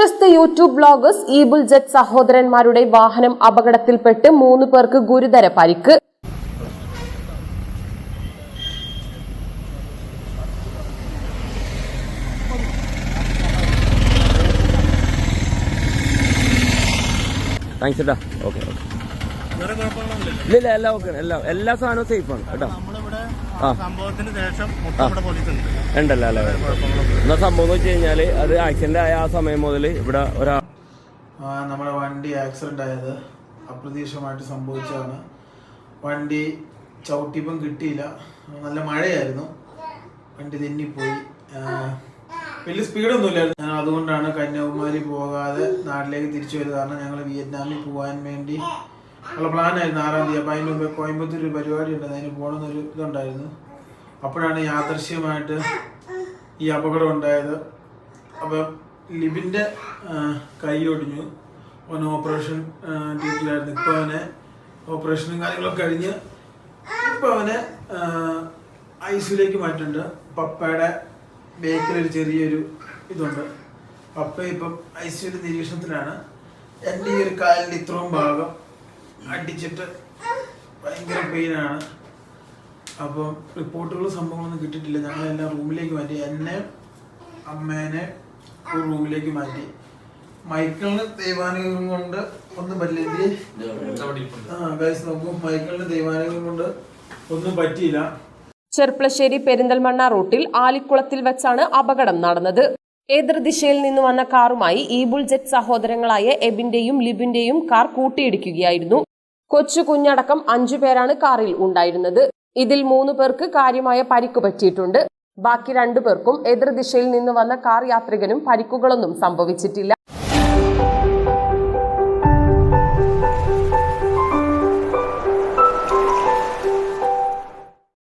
പ്രശസ്ത YouTube bloggers ഈബുൽ jet സഹോദരന്മാരുടെ വാഹനം അപകടത്തിൽപ്പെട്ട് മൂന്ന് പേർക്ക് ഗുരുതര പരിക്ക്. താങ്ക്സ് ഓക്കെ ഓക്കെ എല്ലാം എല്ലാം സാധനവും സേഫ് ആണ് കേട്ടോ. സംഭവത്തിന് ശേഷം ഉണ്ടല്ലോ അല്ലേ? എന്നാ സംഭവം എന്ന് വെച്ച് കഴിഞ്ഞാൽ അത് ആക്സിഡന്റ് ആയ ആ സമയം മുതൽ ഇവിടെ ഒരാ നമ്മുടെ വണ്ടി ആക്സിഡന്റ് ആയത് അപ്രതീക്ഷിതമായിട്ട് സംഭവിച്ചതാണ്. വണ്ടി ചവിട്ടിപ്പം കിട്ടിയില്ല. നല്ല മഴയായിരുന്നു. വണ്ടി തെന്നിപ്പോയി. വലിയ സ്പീഡൊന്നുമില്ലായിരുന്നു. ഞാൻ അതുകൊണ്ടാണ് കന്യാകുമാരി പോകാതെ നാട്ടിലേക്ക് തിരിച്ചു വരുന്നത് കാരണം ഞങ്ങൾ വിയറ്റ്നാമിൽ പോകാൻ വേണ്ടി ഉള്ള പ്ലാനായിരുന്നു ആറാം തീയതി. അപ്പോൾ അതിന് മുമ്പ് കോയമ്പത്തൂർ ഒരു പരിപാടി ഉണ്ടായിരുന്നു അതിന് പോകണമെന്നൊരു ഇതുണ്ടായിരുന്നു. അപ്പോഴാണ് യാദർശ്യമായിട്ട് ഈ അപകടം ഉണ്ടായത്. അപ്പം ലിബിന്റെ കൈ ഒടിഞ്ഞു അവൻ ഓപ്പറേഷൻ ഡ്യൂട്ടിയിലായിരുന്നു. ഇപ്പോൾ അവനെ ഓപ്പറേഷനും കാര്യങ്ങളൊക്കെ കഴിഞ്ഞ് ഇപ്പോൾ അവനെ ഐ സിയിലേക്ക് മാറ്റുന്നുണ്ട് പപ്പയുടെ ബേക്കിലൊരു ചെറിയൊരു ഇതുണ്ട്. പപ്പ ഇപ്പം ഐ സിയുടെ നിരീക്ഷണത്തിലാണ്. എന്റെ ഈ ഒരു കാലിന്റെ ഇത്രയും ഭാഗം അടിച്ചിട്ട് ഭയങ്കര പെയിനാണ് അപ്പം റിപ്പോർട്ടുകളും സംഭവങ്ങളൊന്നും കിട്ടിയിട്ടില്ല. ഞങ്ങളെല്ലാം റൂമിലേക്ക് മാറ്റി. എന്നെ അമ്മേനെ ഒരു റൂമിലേക്ക് മാറ്റി. മൈക്കിളിന് ദൈവാനുഗ്രഹം കൊണ്ട് ഒന്നും പറ്റില്ല. ആ ഗൈസ് നോക്കും. മൈക്കിളിന് ദൈവാനുഗ്രഹം കൊണ്ട് ഒന്നും പറ്റിയില്ല. ചെർപ്പളശ്ശേരി പെരിന്തൽമണ്ണ റൂട്ടിൽ ആലിക്കുളത്തിൽ വെച്ചാണ് അപകടം നടന്നത്. എതിർദിശയിൽ നിന്ന് വന്ന കാറുമായി ഈബുൾ ജെറ്റ് സഹോദരങ്ങളായ എബിന്റെയും ലിബിന്റെയും കാർ കൂട്ടിയിടിക്കുകയായിരുന്നു. കൊച്ചു കുഞ്ഞടക്കം അഞ്ചു പേരാണ് കാറിൽ ഉണ്ടായിരുന്നത്. ഇതിൽ മൂന്ന് പേർക്ക് കാര്യമായ പരിക്ക് പറ്റിയിട്ടുണ്ട്. ബാക്കി രണ്ടു പേർക്കും എതിർദിശയിൽ നിന്ന് വന്ന കാർ യാത്രികനും പരിക്കുകളൊന്നും സംഭവിച്ചിട്ടില്ല.